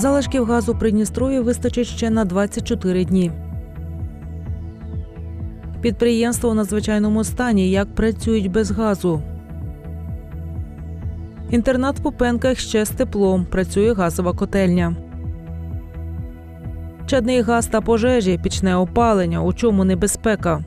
Залишків газу Придністров'я вистачить ще на 24 дні. Підприємство у надзвичайному стані. Як працюють без газу. Інтернат в Пупенках ще з теплом. Працює газова котельня. Чадний газ та пожежі, пічне опалення. У чому небезпека?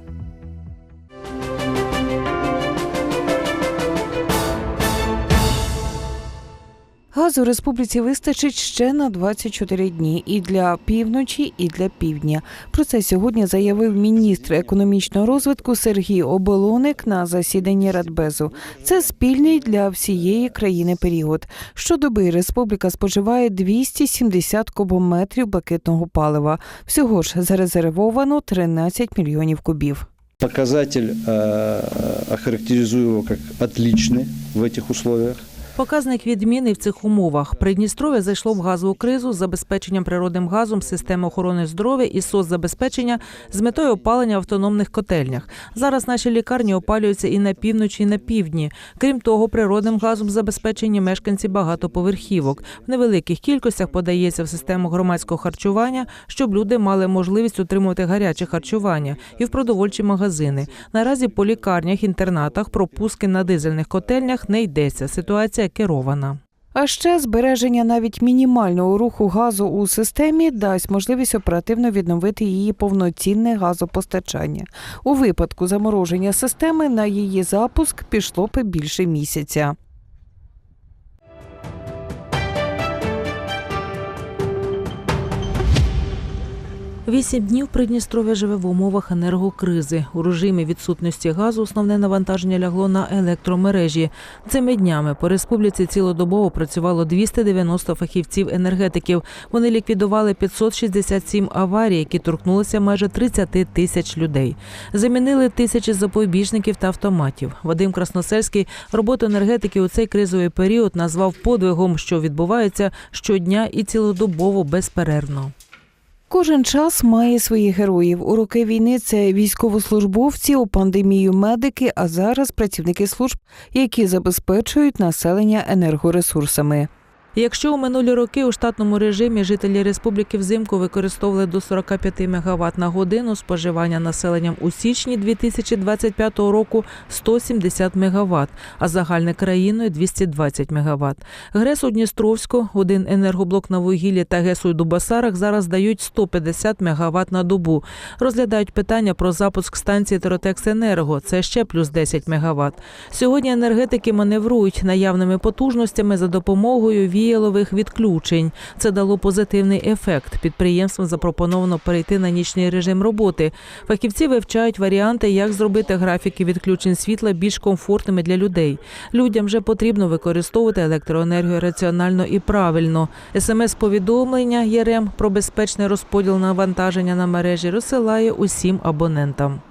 Газу в республіці вистачить ще на 24 дні і для півночі, і для півдня. Про це сьогодні заявив міністр економічного розвитку Сергій Оболоник на засіданні Радбезу. Це спільний для всієї країни період. Щодоби республіка споживає 270 кубометрів блакитного палива. Всього ж зарезервовано 13 мільйонів кубів. Показатель, э, охарактеризую его как отличный в этих условиях. Показник відмінний в цих умовах. Придністров'я зайшло в газову кризу з забезпеченням природним газом системи охорони здоров'я і соцзабезпечення з метою опалення в автономних котельнях. Зараз наші лікарні опалюються і на півночі, і на півдні. Крім того, природним газом забезпечені мешканці багатоповерхівок. В невеликих кількостях подається в систему громадського харчування, щоб люди мали можливість отримувати гаряче харчування і в продовольчі магазини. Наразі по лікарнях, інтернатах про пуски на дизельних котельнях не йдеться. Ситуація керована. А ще збереження навіть мінімального руху газу у системі дасть можливість оперативно відновити її повноцінне газопостачання. У випадку замороження системи на її запуск пішло б більше місяця. Вісім днів Придністров'я живе в умовах енергокризи. У режимі відсутності газу основне навантаження лягло на електромережі. Цими днями по республіці цілодобово працювало 290 фахівців енергетиків. Вони ліквідували 567 аварій, які торкнулися майже 30 тисяч людей. Замінили тисячі запобіжників та автоматів. Вадим Красносельський роботу енергетики у цей кризовий період назвав подвигом, що відбувається щодня і цілодобово безперервно. Кожен час має своїх героїв. У роки війни це військовослужбовці, у пандемію медики, а зараз працівники служб, які забезпечують населення енергоресурсами. Якщо у минулі роки у штатному режимі жителі республіки взимку використовували до 45 МВт на годину споживання населенням у січні 2025 року 170 МВт, а загальне країною 220 МВт. ГРЕС у Дністровську, один енергоблок на вугіллі та ГЕС у Дубасарах зараз дають 150 МВт на добу. Розглядають питання про запуск станції Теротекс-Енерго. Це ще плюс 10 МВт. Сьогодні енергетики маневрують наявними потужностями за допомогою віялових відключень. Це дало позитивний ефект. Підприємствам запропоновано перейти на нічний режим роботи. Фахівці вивчають варіанти, як зробити графіки відключень світла більш комфортними для людей. Людям вже потрібно використовувати електроенергію раціонально і правильно. СМС-повідомлення ЄРЕМ про безпечний розподіл навантаження на мережі розсилає усім абонентам.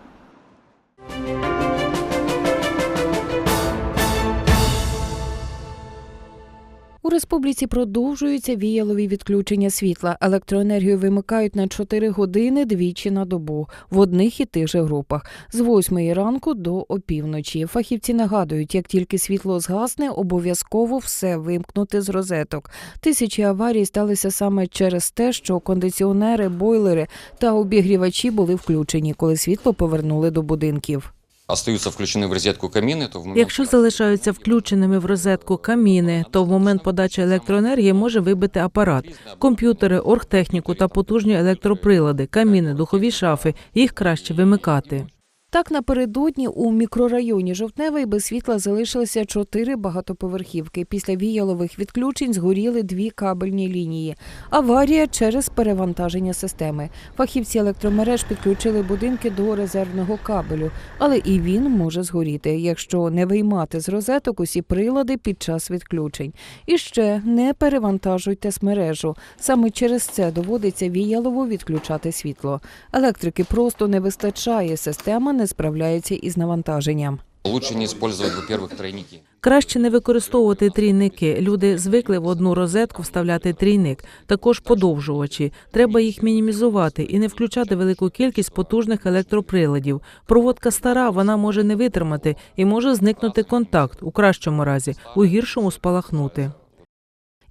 Республіці продовжуються віялові відключення світла. Електроенергію вимикають на 4 години двічі на добу в одних і тих же групах з 8 ранку до опівночі. Фахівці нагадують, як тільки світло згасне, обов'язково все вимкнути з розеток. Тисячі аварій сталися саме через те, що кондиціонери, бойлери та обігрівачі були включені, коли світло повернули до будинків. Остаются включені в розетку каміни, то в момент... Якщо залишаються включеними в розетку каміни, то в момент подачі електроенергії може вибити апарат, комп'ютери, оргтехніку та потужні електроприлади, каміни, духові шафи. Їх краще вимикати. Так напередодні у мікрорайоні Жовтневий без світла залишилися чотири багатоповерхівки. Після віялових відключень згоріли дві кабельні лінії. Аварія через перевантаження системи. Фахівці електромереж підключили будинки до резервного кабелю, але і він може згоріти, якщо не виймати з розеток усі прилади під час відключень. І ще не перевантажуйте смережу. Саме через це доводиться віялово відключати світло. Електрики просто не вистачає. Система не справляється із навантаженням. Лучше не использовать, во-первых, тройники. Краще не використовувати трійники. Люди звикли в одну розетку вставляти трійник. Також подовжувачі. Треба їх мінімізувати і не включати велику кількість потужних електроприладів. Проводка стара, вона може не витримати і може зникнути контакт у кращому разі, у гіршому спалахнути.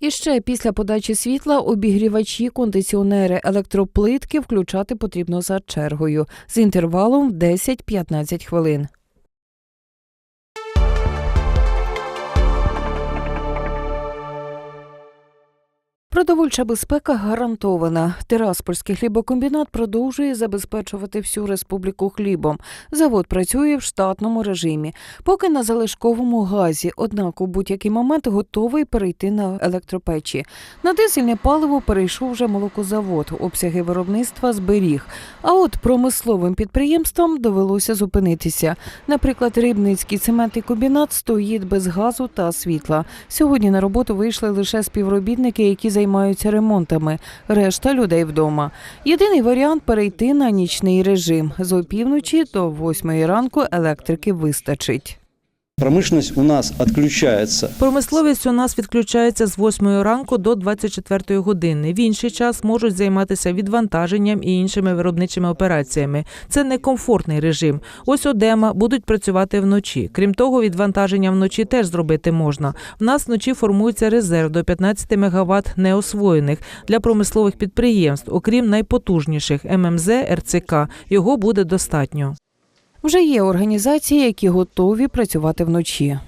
І ще після подачі світла обігрівачі, кондиціонери, електроплитки включати потрібно за чергою з інтервалом в 10-15 хвилин. Продовольча безпека гарантована. Тираспольський хлібокомбінат продовжує забезпечувати всю республіку хлібом. Завод працює в штатному режимі, поки на залишковому газі. Однак у будь-який момент готовий перейти на електропечі. На дизельне паливо перейшов вже молокозавод. Обсяги виробництва зберіг. А от промисловим підприємствам довелося зупинитися. Наприклад, Рибницький цементний комбінат стоїть без газу та світла. Сьогодні на роботу вийшли лише співробітники, які займаються ремонтами. Решта людей вдома. Єдиний варіант перейти на нічний режим. З опівночі до восьмої ранку електрики вистачить. Промышленность у нас отключается Промисловість у нас відключається з 8 ранку до 24 години. В інший час можуть займатися відвантаженням і іншими виробничими операціями. Це некомфортний режим. Ось Одема будуть працювати вночі. Крім того, відвантаження вночі теж зробити можна. В нас вночі формується резерв до 15 МВт неосвоєних для промислових підприємств, окрім найпотужніших ММЗ, РЦК. Його буде достатньо. Вже є організації, які готові працювати вночі.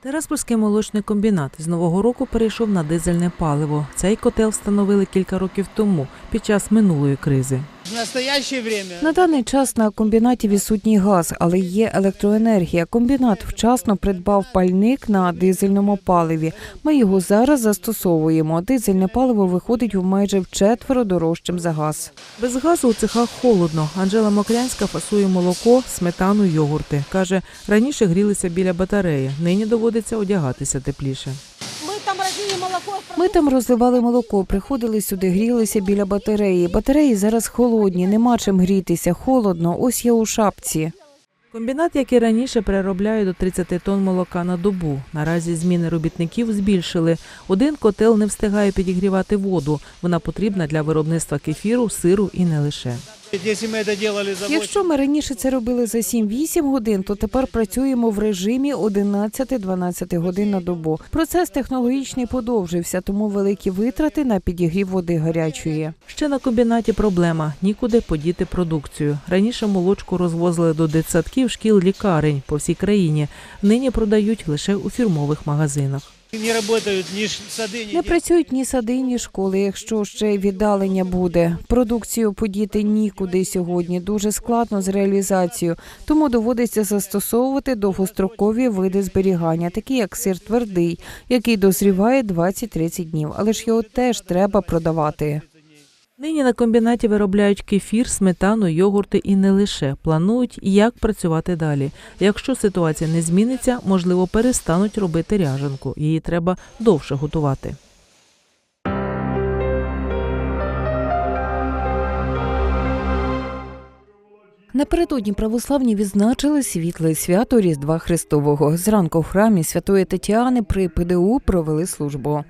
Тераспольський молочний комбінат з нового року перейшов на дизельне паливо. Цей котел встановили кілька років тому під час минулої кризи. В настоящее время На даний час на комбінаті відсутній газ, але є електроенергія. Комбінат вчасно придбав пальник на дизельному паливі. Ми його зараз застосовуємо. Дизельне паливо виходить в майже вчетверо дорожчим за газ. Без газу у цехах холодно. Анжела Мокрянська фасує молоко, сметану, йогурти. Каже, раніше грілися біля батареї, нині доводиться одягатися тепліше. Ми там розливали молоко, приходили сюди, грілися біля батареї. Батареї зараз холодні, нема чим грітися, холодно. Ось я у шапці. Комбінат, як і раніше, переробляє до 30 тонн молока на добу. Наразі зміни робітників збільшили. Один котел не встигає підігрівати воду. Вона потрібна для виробництва кефіру, сиру і не лише. Если мы это делали за Якщо ми раніше це робили за 7-8 годин, то тепер працюємо в режимі 11-12 годин на добу. Процес технологічний подовжився, тому великі витрати на підігрів води гарячої. Ще на комбінаті проблема нікуди подіти продукцію. Раніше молочку розвозили до дитсадків, шкіл, лікарень по всій країні. Нині продають лише у фірмових магазинах. Не працюють ні сади, ні школи, якщо ще й віддалення буде. Продукцію подіти нікуди сьогодні. Дуже складно з реалізацією, тому доводиться застосовувати довгострокові види зберігання, такі як сир твердий, який дозріває 20-30 днів. Але ж його теж треба продавати. Нині на комбінаті виробляють кефір, сметану, йогурти і не лише. Планують, як працювати далі. Якщо ситуація не зміниться, можливо, перестануть робити ряжанку. Її треба довше готувати. Напередодні православні відзначили світле свято Різдва Христового. Зранку в храмі Святої Тетяни при ПДУ провели службу.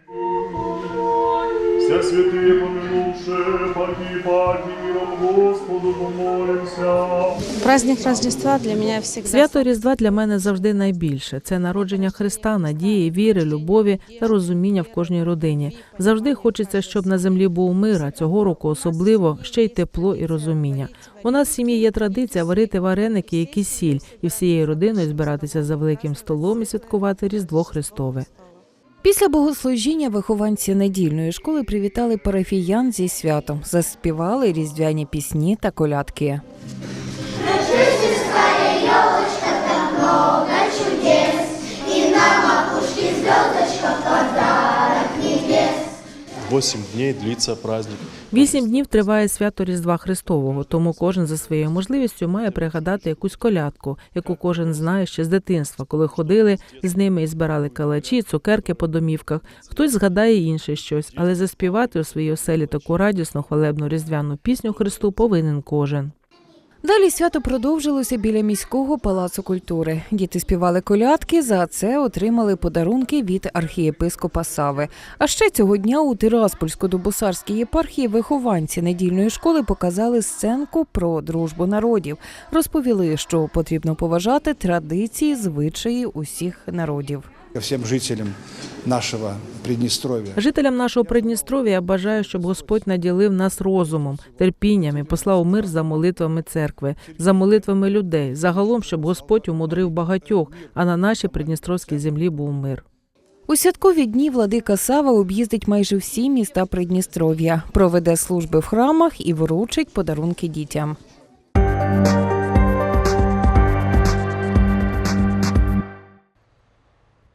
Все святые помянувшие, погибать миром Господу помолимся. Праздник Рождества для меня всегда Свято Різдва для мене завжди найбільше. Це народження Христа, надії, віри, любові та розуміння в кожній родині. Завжди хочеться, щоб на землі був мир, а цього року особливо ще й тепло і розуміння. У нас в сім'ї є традиція варити вареники, і кисіль, і всією родиною збиратися за великим столом і святкувати Різдво Христове. Після богослужіння вихованці недільної школи привітали парафіян зі святом, заспівали різдвяні пісні та колядки. Восемь дней длится праздник. Вісім днів триває свято Різдва Христового, тому кожен за своєю можливістю має пригадати якусь колядку, яку кожен знає ще з дитинства, коли ходили з ними і збирали калачі, цукерки по домівках. Хтось згадає інше щось, але заспівати у своїй оселі таку радісну хвалебну різдвяну пісню Христу повинен кожен. Далі свято продовжилося біля міського палацу культури. Діти співали колядки. За це отримали подарунки від архієпископа Сави. А ще цього дня у Тираспольсько-Дубосарській єпархії вихованці недільної школи показали сценку про дружбу народів. Розповіли, що потрібно поважати традиції, звичаї усіх народів. Всем жителям нашего Приднестровья. Жителям нашого Придністров'я я бажаю, щоб Господь наділив нас розумом, терпінням і послав мир за молитвами церкви, за молитвами людей. Загалом, щоб Господь умудрив багатьох, а на нашій придністровській землі був мир. У святкові дні владика Сава об'їздить майже всі міста Придністров'я, проведе служби в храмах і вручить подарунки дітям.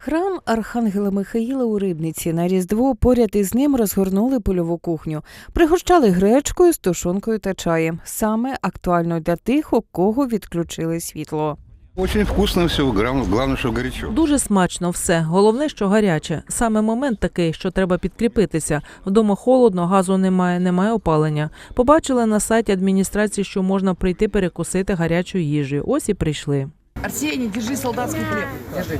Храм Архангела Михаїла у Рибниці на Різдво поряд із ним розгорнули польову кухню. Пригощали гречкою, з тушонкою та чаєм. Саме актуально для тих, у кого відключили світло. Очень вкусно все, главное, что горячо. Дуже смачно все. Головне, що гаряче. Саме момент такий, що треба підкріпитися. Вдома холодно, газу немає, немає опалення. Побачили на сайті адміністрації, що можна прийти перекусити гарячою їжею. Ось і прийшли. Арсений, держи солдатский хлеб. Держи.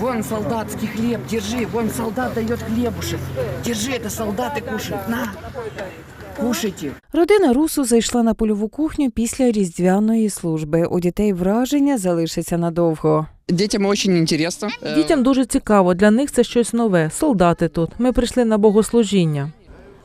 Вон солдатский хлеб, держи. Вон солдат дает хлебушек. Держи, это солдаты кушают. На, кушайте. Родина Русу зайшла на польову кухню після різдвяної служби. У дітей враження залишиться надовго. Дітям очень цікаво. Дітям дуже цікаво. Для них це щось нове. Солдати тут. Ми прийшли на богослужіння.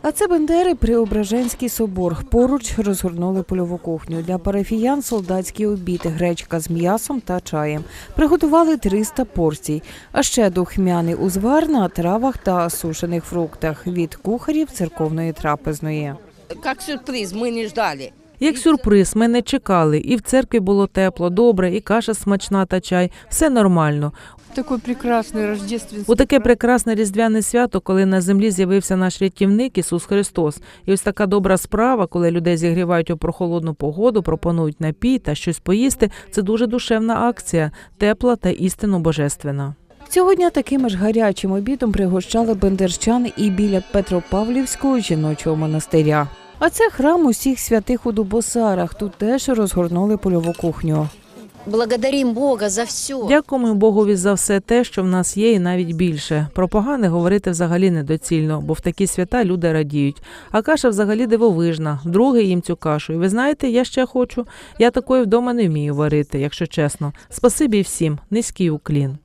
А це Бендери Преображенський собор. Поруч розгорнули польову кухню. Для парафіян солдатські обіди, гречка з м'ясом та чаєм. Приготували 300 порцій. А ще духмяний узвар на травах та сушених фруктах від кухарів церковної трапезної. Как сюрприз, мы не ждали. Як сюрприз, ми не чекали. І в церкві було тепло, добре, і каша смачна та чай. Все нормально. Такой прекрасный рождественский. У таке прекрасне різдвяне свято, коли на землі з'явився наш рятівник Ісус Христос. І ось така добра справа, коли людей зігрівають у прохолодну погоду, пропонують напій та щось поїсти. Це дуже душевна акція, тепла та істинно божественна. Цього дня таким ж гарячим обідом пригощали бендерчан і біля Петропавлівського жіночого монастиря. А це храм усіх святих у Дубосарах. Тут теж розгорнули польову кухню. Благодарим Бога за все. Дякуємо Богові за все те, що в нас є, і навіть більше. Про погане говорити взагалі недоцільно, бо в такі свята люди радіють. А каша взагалі дивовижна. Другий їм цю кашу. І ви знаєте, я ще хочу. Я такої вдома не вмію варити, якщо чесно. Спасибі всім, низький уклін.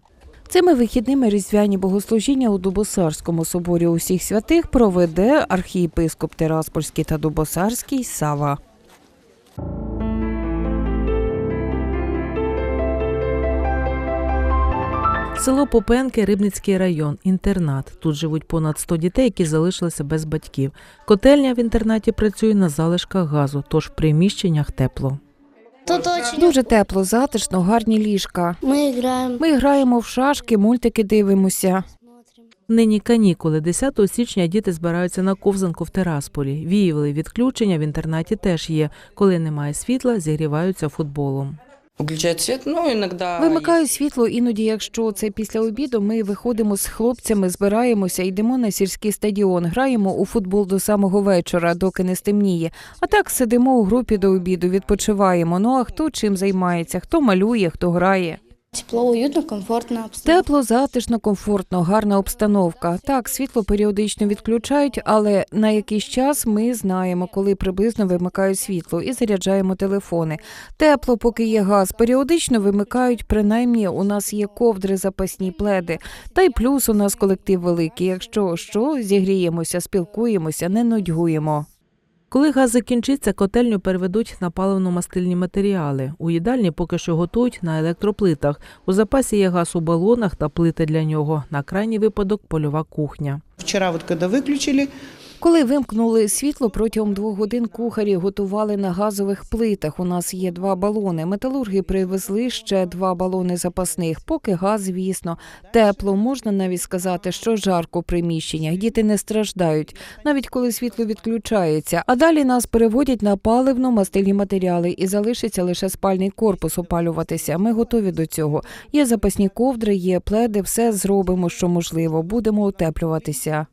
Цими вихідними різдвяні богослужіння у Дубосарському соборі усіх святих проведе архієпископ Тераспольський та Дубосарський Сава. Село Попенки, Рибницький район, інтернат. Тут живуть понад 100 дітей, які залишилися без батьків. Котельня в інтернаті працює на залишках газу, тож в приміщеннях тепло. Тут очень... Дуже тепло, затишно, гарні ліжка. Мы играем, Ми граємо в шашки, мультики дивимося. Нині канікули. 10 січня діти збираються на ковзанку в Терасполі. Віяли відключення в інтернаті теж є. Коли немає світла, зігріваються футболом. Выключают світ, ну, іноді... Вимикаю світло, іноді, якщо це після обіду, ми виходимо з хлопцями, збираємося, йдемо на сільський стадіон, граємо у футбол до самого вечора, доки не стемніє. А так сидимо у групі до обіду, відпочиваємо. Ну а хто чим займається? Хто малює, хто грає. Тепло, уютно, комфортно. Тепло, затишно, комфортно, гарна обстановка. Так, світло періодично відключають, але на якийсь час ми знаємо, коли приблизно вимикають світло і заряджаємо телефони. Тепло, поки є газ. Періодично вимикають, принаймні у нас є ковдри, запасні пледи. Та й плюс у нас колектив великий. Якщо що, зігріємося, спілкуємося, не нудьгуємо. Коли газ закінчиться, котельню переведуть на паливно-мастильні матеріали. У їдальні поки що готують на електроплитах. У запасі є газ у балонах та плити для нього. На крайній випадок польова кухня. Вчора, вот виключили. выключили, Коли вимкнули світло, протягом двох годин кухарі готували на газових плитах. У нас є два балони. Металурги привезли ще два балони запасних. Поки газ, звісно, тепло. Можна навіть сказати, що жарко в приміщеннях. Діти не страждають, навіть коли світло відключається. А далі нас переводять на паливно-мастильні матеріали і залишиться лише спальний корпус опалюватися. Ми готові до цього. Є запасні ковдри, є пледи, все зробимо, що можливо. Будемо утеплюватися.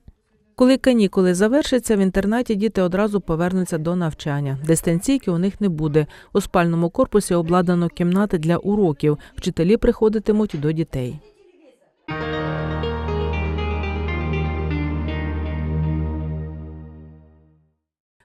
Коли канікули завершаться, в інтернаті діти одразу повернуться до навчання. Дистанційки у них не буде. У спальному корпусі обладнано кімнати для уроків. Вчителі приходитимуть до дітей.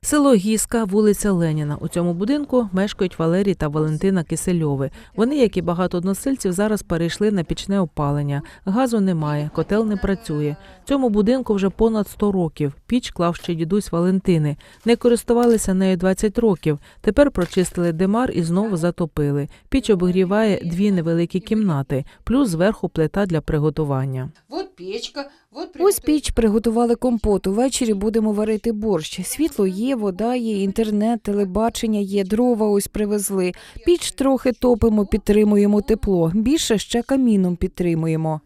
Село Гіска, вулиця Леніна. У цьому будинку мешкають Валерій та Валентина Кисельови. Вони, як і багато односельців, зараз перейшли на пічне опалення. Газу немає, котел не працює. Цьому будинку вже понад 100 років. Піч клав ще дідусь Валентини. Не користувалися нею 20 років. Тепер прочистили димар і знову затопили. Піч обігріває дві невеликі кімнати, плюс зверху плита для приготування. Вот печка, Ось піч приготували компот. Увечері будемо варити борщ. Світло є, вода є, інтернет, телебачення є, дрова ось привезли. Піч трохи топимо, підтримуємо тепло. Більше ще каміном підтримуємо.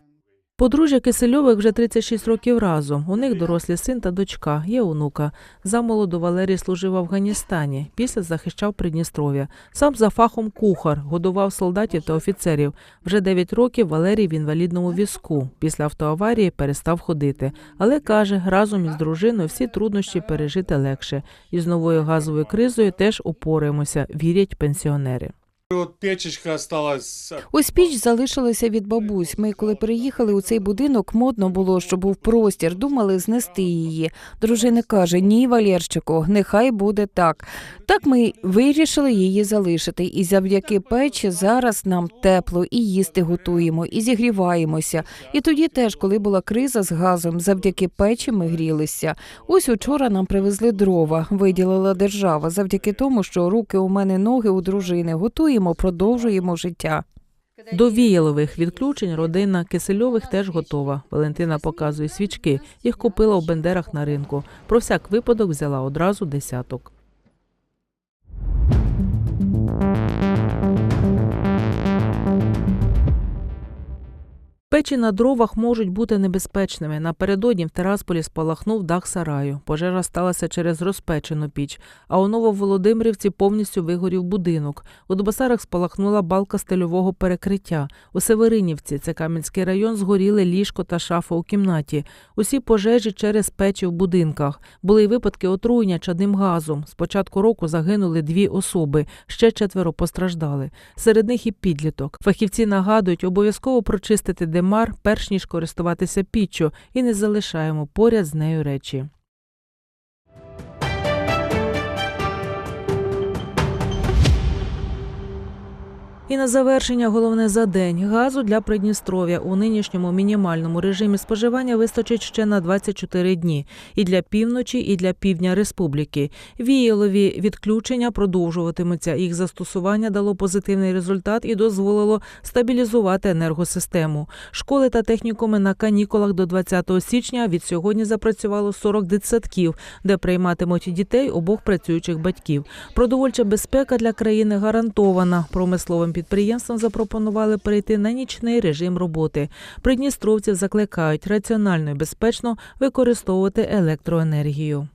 Подружжя Кисельових вже 36 років разом. У них дорослі син та дочка, є онука. Замолоду Валерій служив в Афганістані, після захищав Придністров'я. Сам за фахом кухар, годував солдатів та офіцерів. Вже 9 років Валерій в інвалідному візку. Після автоаварії перестав ходити. Але каже, разом із дружиною всі труднощі пережити легше. І з новою газовою кризою теж упораємося, вірять пенсіонери. Вот печечка осталась. Ось піч залишилася від бабусь. Ми, коли переїхали у цей будинок, модно було, що був простір. Думали знести її. Дружина каже: Ні, Валєрчику, нехай буде так. Так ми вирішили її залишити. І завдяки печі зараз нам тепло і їсти готуємо, і зігріваємося. І тоді теж, коли була криза з газом, завдяки печі ми грілися. Ось учора нам привезли дрова, виділила держава, завдяки тому, що руки у мене, ноги у дружини. Готуємо, продовжуємо життя. До віялових відключень родина Кисельових теж готова. Валентина показує свічки. Їх купила у Бендерах на ринку. Про всяк випадок взяла одразу десяток. Печі на дровах можуть бути небезпечними. Напередодні в Терасполі спалахнув дах сараю. Пожежа сталася через розпечену піч. А у Нововолодимирівці повністю вигорів будинок. У Дубасарах спалахнула балка стильового перекриття. У Северинівці, це Кам'янський район, згоріли ліжко та шафа у кімнаті. Усі пожежі через печі в будинках. Були й випадки отруєння чадним газом. З початку року загинули дві особи, ще четверо постраждали. Серед них і підліток. Фахівці нагадують, обов'язково прочистити димар, перш ніж користуватися піччю, і не залишаємо поряд з нею речі. І на завершення головне за день газу для Придністров'я у нинішньому мінімальному режимі споживання вистачить ще на 24 дні і для півночі, і для півдня республіки. Віялові відключення продовжуватимуться. Їх застосування дало позитивний результат і дозволило стабілізувати енергосистему. Школи та технікуми на канікулах до 20 січня від сьогодні запрацювало 40 дитсадків, де прийматимуть дітей обох працюючих батьків. Продовольча безпека для країни гарантована. Промисловим підприємствам запропонували перейти на нічний режим роботи. Придністровців закликають раціонально і безпечно використовувати електроенергію.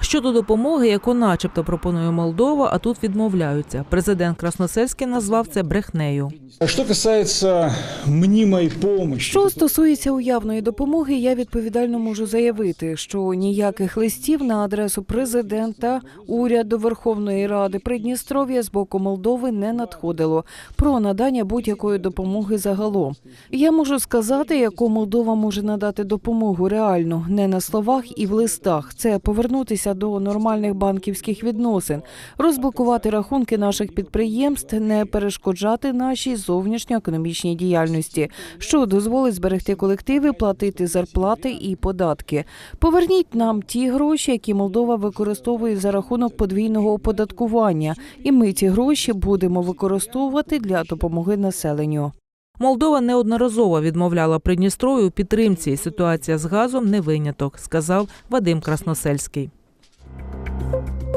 Щодо допомоги, яку начебто пропонує Молдова, а тут відмовляються. Президент Красносельський назвав це брехнею. Что касается мнимой помощи, Що стосується уявної допомоги, я відповідально можу заявити, що ніяких листів на адресу президента, уряду Верховної Ради Придністров'я з боку Молдови не надходило про надання будь-якої допомоги загалом. Я можу сказати, яку Молдова може надати допомогу реально, не на словах і в листах. Це повернутися до нормальних банківських відносин, розблокувати рахунки наших підприємств, не перешкоджати нашій зовнішньоекономічній діяльності, що дозволить зберегти колективи, платити зарплати і податки. Поверніть нам ті гроші, які Молдова використовує за рахунок подвійного оподаткування, і ми ці гроші будемо використовувати для допомоги населенню. Молдова неодноразово відмовляла Придністров'ю у підтримці. Ситуація з газом не виняток, сказав Вадим Красносельський. Thank you